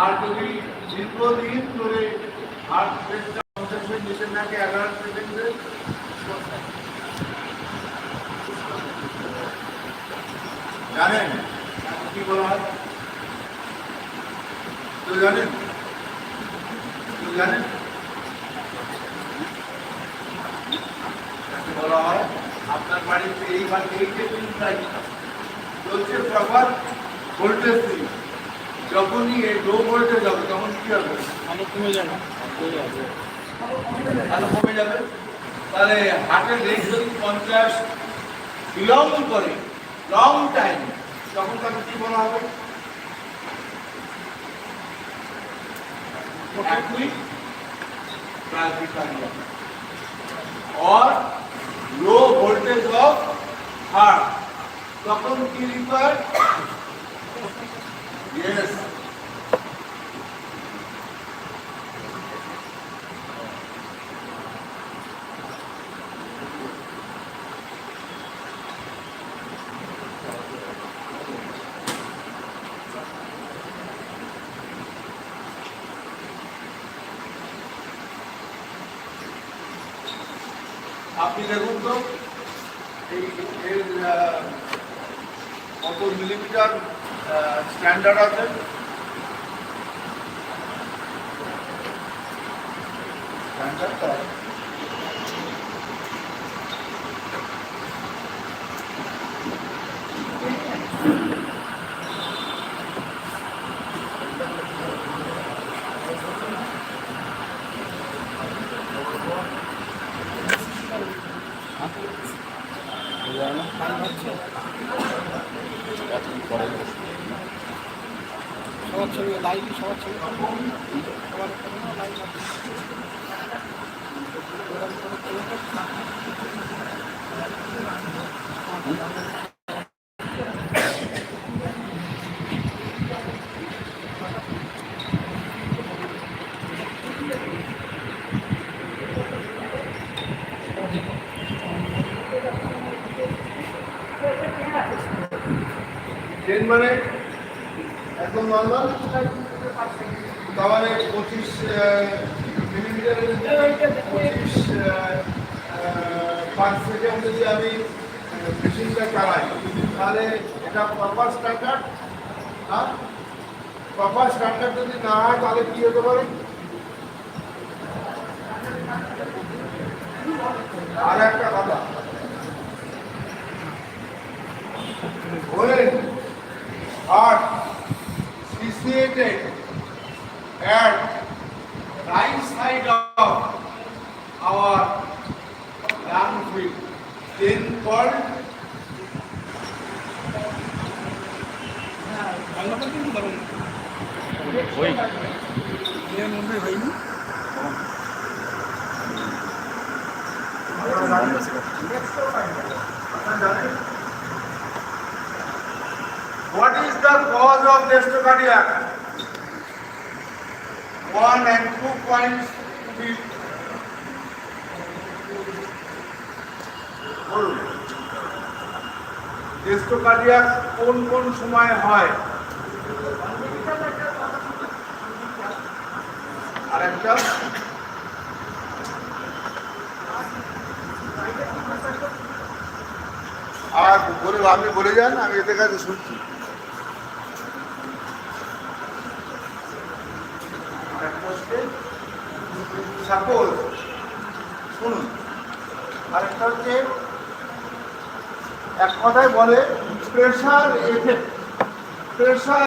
আর যদি দীর্ঘদিন ধরে হার্ট রেটটা পঞ্চাশ নিচে থাকে এগারো সেকেন্ডে জানেন কি বলা হয় কেউ জানেন কেউ জানেন বাড়িতে এই বা এই যে প্রিন্টাই চলছে প্রপার ভোল্টেজ দিন। যখনই এই লো ভোল্টেজ হবে তখন কি হবে? অনেক কমে যাবে। কমে তাহলে কমে যাবে। তাহলে হার্টের রেট যদি পঞ্চাশ বিলং করে লং টাইম তখন তাকে কি বলা হবে? low voltage of heart তখন কি রিকোয়ার্ড ইয়েস আপনি দেখুন তো। এই কত মিলিমিটার স্ট্যান্ডার্ড আছে। স্ট্যান্ডার্ড সবার ছবি লাইভ সবার ছবি সবার লাইভ ট্রেন মানে? একদম নর্মাল তার মানে পঁচিশ মিলিমিটারের পঁচিশ পাঁচ সেকেন্ড যদি আমি মেশিনটা চালাই, তাহলে এটা প্রপার স্ট্যান্ডার্ড হ্যাঁ প্রপার স্ট্যান্ডার্ড যদি না হয়, তাহলে কি হতে পারে? আর একটা কথা What is the cause of dextrocardia? One and two points feet. বলুন ডেস্টোকার্ডিয়া কোন কোন সময় হয় আর একটা আর বলে আপনি বলে যান, আমি এদের কাছে শুনছি। সাপোজ, শুনুন। আরেকটা হচ্ছে, এক কথায় বলে প্রেশার এফেক্ট প্রেশার